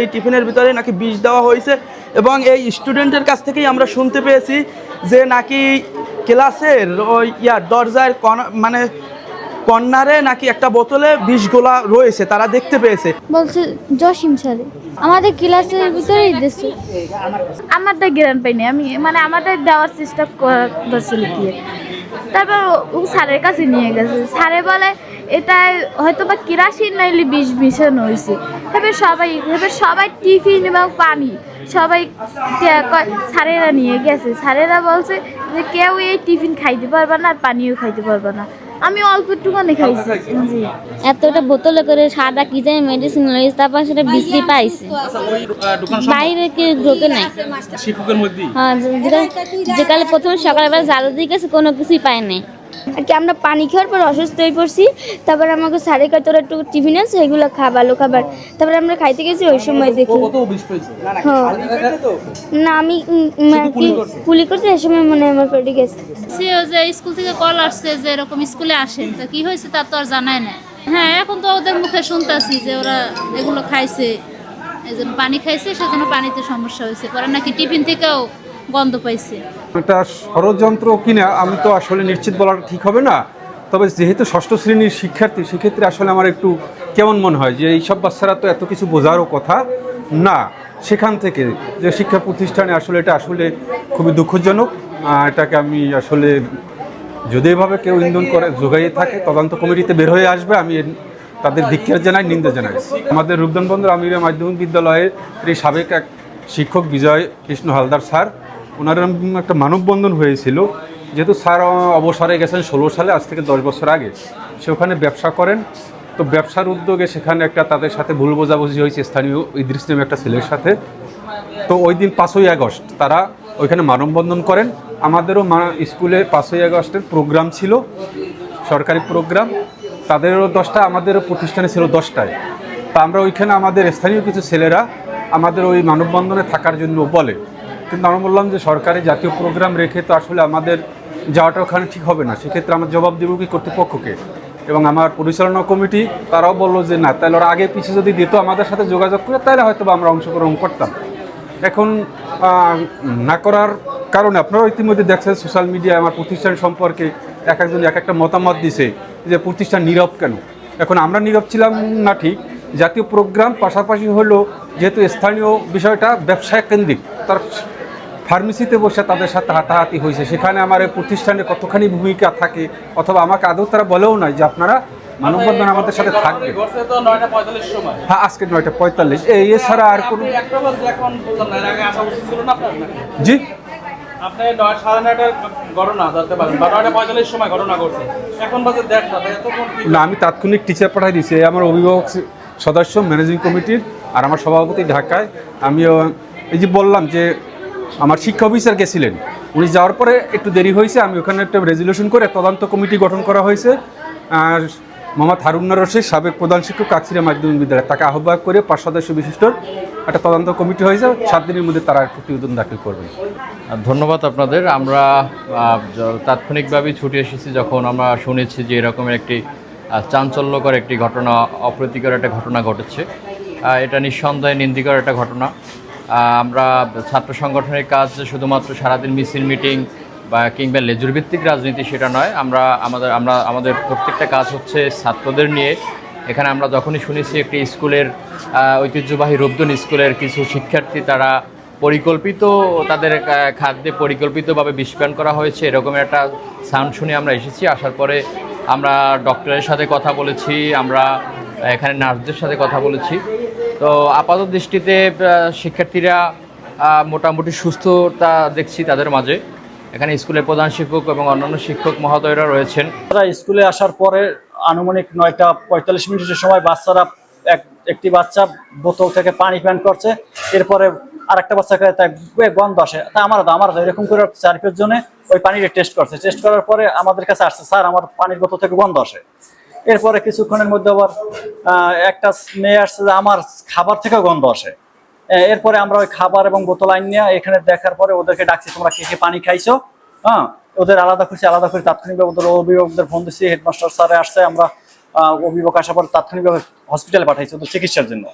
এই টিফিনের ভিতরে নাকি বিষ দেওয়া হয়েছে এবং এই স্টুডেন্টের কাছ থেকেই আমরা শুনতে পেয়েছি যে নাকি ক্লাসের ওই ইয়ার দরজার মানে কর্নারে নাকি একটা বোতলে বিষ গোলা রয়েছে তারা দেখতে পেয়েছে। বলছে জসিম স্যারে আমাদের ক্লাসের ভিতরেই দিচ্ছে আমারটা গ্রান পাইনি আমি মানে আমাদের দেওয়ার চেষ্টা কর- করছিল কি? তারপর ও- স্যারের কাছে নিয়ে গেছে। স্যারে বলে এটা হয়তো বা কিরাসিন নাইলে বিষ মিশানো হয়েছে তারপরে সবাই তারপরে সবাই টিফিন এবং পানি সবাই স্যারেরা নিয়ে গেছে। স্যারেরা বলছে যে কেউ এই টিফিন খাইতে পারবে না আর পানিও খাইতে পারবে না। আমি অল্প একটুখানি খাইছি। জি। এতটা বোতলে করে সাদা কি জানি মেডিসিন লইছে তারপর সেটা বিক্রি পাইছে। বাইরে কি ঢোকে নাই? শিক্ষকের মধ্যে হ্যাঁ যে- যেটা- যেকালে প্রথমে সকালবেলা জাদু দিয়ে গেছে কোনো কিছুই পায় নাই। আর কি আমরা পানি খাওয়ার পর অসুস্থ হয়ে পড়ছি। তারপর আমাকে সাড়ে কয় তোরা একটু টিফিন আছে এগুলো খা ভালো খাবার। তারপরে আমরা খাইতে গেছি ওই সময় দেখি। কত বিষ পেয়েছে? হ্যাঁ। না আমি কি কুলি করছি এই সময় মনে হয় আমার পেটে গেছে। সে যে স্কুল থেকে কল আসছে যে এরকম স্কুলে আসেন তো কি হয়েছে তার তো আর জানায় না। হ্যাঁ এখন তো ওদের মুখে শুনতাছি যে ওরা এগুলো খাইছে এই জন্য পানি খাইছে সেজন্য পানিতে সমস্যা হয়েছে। পরে নাকি টিফিন থেকেও গন্ধ পাইছে। এটা ষড়যন্ত্র কিনা আমি তো আসলে নিশ্চিত বলা ঠিক হবে না। তবে যেহেতু ষষ্ঠ শ্রেণির শিক্ষার্থী, সেক্ষেত্রে আসলে আমার একটু কেমন মনে হয় যে এইসব বাচ্চারা তো এত কিছু বোঝারও কথা না। সেখান থেকে যে শিক্ষা প্রতিষ্ঠানে আসলে এটা আসলে খুবই দুঃখজনক। এটাকে আমি আসলে যদি এভাবে কেউ ইন্ধন করে যোগাইয়ে থাকে, তদন্ত কমিটিতে বের হয়ে আসবে, আমি তাদের ধিক্ষার জানাই, নিন্দা জানাই। আমাদের রূপদান বন্দর আমিরা মাধ্যমিক বিদ্যালয়ের সাবেক এক শিক্ষক বিজয় কৃষ্ণ হালদার স্যার ওনার একটা মানববন্ধন হয়েছিল। যেহেতু স্যার অবসরে গেছেন ষোলো সালে, আজ থেকে দশ বছর আগে। সে ওখানে ব্যবসা করেন। তো ব্যবসার উদ্যোগে সেখানে একটা তাদের সাথে ভুল বোঝাবুঝি হয়েছে, স্থানীয় ইদ্রিস নামে একটা ছেলের সাথে। তো ওই দিন পাঁচই আগস্ট তারা ওইখানে মানববন্ধন করেন। আমাদেরও মা স্কুলে পাঁচই আগস্টের প্রোগ্রাম ছিল, সরকারি প্রোগ্রাম। তাদেরও দশটা, আমাদেরও প্রতিষ্ঠানে ছিল দশটায়। তা আমরা ওইখানে আমাদের স্থানীয় কিছু ছেলেরা আমাদের ওই মানববন্ধনে থাকার জন্য বলে। কিন্তু আমরা বললাম যে সরকারি জাতীয় প্রোগ্রাম রেখে তো আসলে আমাদের যাওয়াটা ওখানে ঠিক হবে না। সেক্ষেত্রে আমার জবাব দেবো কি কর্তৃপক্ষকে। এবং আমার পরিচালনা কমিটি, তারাও বলল যে না, তাহলে ওরা আগে পিছিয়ে যদি দিত আমাদের সাথে যোগাযোগ করে, তাহলে হয়তো বা আমরা অংশগ্রহণ করতাম। এখন না করার কারণে আপনারা ইতিমধ্যে দেখছেন সোশ্যাল মিডিয়ায় আমার প্রতিষ্ঠান সম্পর্কে এক একজন এক একটা মতামত দিছে যে প্রতিষ্ঠান নীরব কেন? এখন আমরা নীরব ছিলাম না ঠিক, জাতীয় প্রোগ্রাম পাশাপাশি হলো যেহেতু স্থানীয় বিষয়টা ব্যবসায় কেন্দ্রিক, তার ফার্মেসিতে বসে তাদের সাথে হাতাহাতি হয়েছে। সেখানে আমার এই প্রতিষ্ঠানে কতখানি ভূমিকা থাকে অথবা আমাকে আদৌ তারা বলেও নাই যে আপনারা মানববন্ধন আমাদের সাথে থাকবে? হ্যাঁ আজকে নয়টা পঁয়তাল্লিশ। এই এছাড়া আর কোনো জি? নয় না আমি তাৎক্ষণিক টিচার পাঠাই দিয়েছি। আমার অভিভাবক সদস্য ম্যানেজিং কমিটির আর আমার সভাপতি ঢাকায়। আমিও এই যে বললাম যে আমার শিক্ষা অফিসার গেছিলেন। উনি যাওয়ার পরে একটু দেরি হয়েছে, আমি ওখানে একটা রেজলিউশন করে তদন্ত কমিটি গঠন করা হয়েছে। আর মোহাম্মদ হারুন্না রশিদ, সাবেক প্রধান শিক্ষক কাকসিরা মাধ্যমিক বিদ্যালয় তাকে আহ্বায়ক করে পাঁচ সদস্য বিশিষ্ট একটা তদন্ত কমিটি হয়েছে। সাত দিনের মধ্যে তারা প্রতিবেদন দাখিল করবেন ধন্যবাদ আপনাদের। আমরা তাৎক্ষণিকভাবেই ছুটে এসেছি যখন আমরা শুনেছি যে এরকমের একটি চাঞ্চল্যকর একটি ঘটনা, অপ্রীতিকর একটা ঘটনা ঘটেছে। এটা নিঃসন্দেহে নিন্দিকর একটা ঘটনা। আমরা ছাত্র সংগঠনের কাজ শুধুমাত্র সারাদিন মিছিল, মিটিং বা কিংবা লেজুর ভিত্তিক রাজনীতি সেটা নয়। আমরা আমাদের আমরা, আমাদের প্রত্যেকটা কাজ হচ্ছে ছাত্রদের নিয়ে। এখানে আমরা যখনই শুনেছি একটি স্কুলের ঐতিহ্যবাহী রূপদন স্কুলের কিছু শিক্ষার্থী তারা পরিকল্পিত তাদের খাদ্যে পরিকল্পিতভাবে বিষপান করা হয়েছে, এরকম একটা সাউন্ড শুনে আমরা এসেছি। আসার পরে আমরা ডক্টরের সাথে কথা বলেছি, আমরা এখানে নার্সদের সাথে কথা বলেছি। তো আপাত দৃষ্টিতে শিক্ষার্থীরা মোটামুটি সুস্থতা দেখছি তাদের মাঝে। এখানে স্কুলের প্রধান শিক্ষক এবং অন্যান্য শিক্ষক মহোদয়রা রয়েছেন। তারা স্কুলে আসার পরে আনুমানিক নয়টা পঁয়তাল্লিশ মিনিটের সময় বাচ্চারা এক, একটি বাচ্চা বোতল থেকে পানি পান করছে। এরপরে আরেকটা বাচ্চাকে বে- গন্ধ আসে। তা আমার আমার এরকম করে চার জনে ওই পানিটা টেস্ট করছে। টেস্ট করার পরে আমাদের কাছে আসছে, স্যার, আমার পানির বোতল থেকে গন্ধ আসে। এরপরে কিছুক্ষণের মধ্যে আবার একটা মেয়ে আসছে যে, আমার খাবার থেকে গন্ধ আসে। এরপরে আমরা ওই খাবার এবং বোতল আইন নিয়ে এখানে দেখার পরে ওদেরকে ডাকছি, তোমরা কে কে পানি খাইছো? হ্যাঁ ওদের আলাদা করছি আলাদা করে তাৎক্ষণিকভাবে অভিভাবকদের ফোন দিচ্ছি হেডমাস্টার স্যারে আসছে, আমরা অভিভাবক আসার পর তাৎক্ষণিকভাবে হসপিটালে পাঠাইছি ওদের চিকিৎসার জন্য।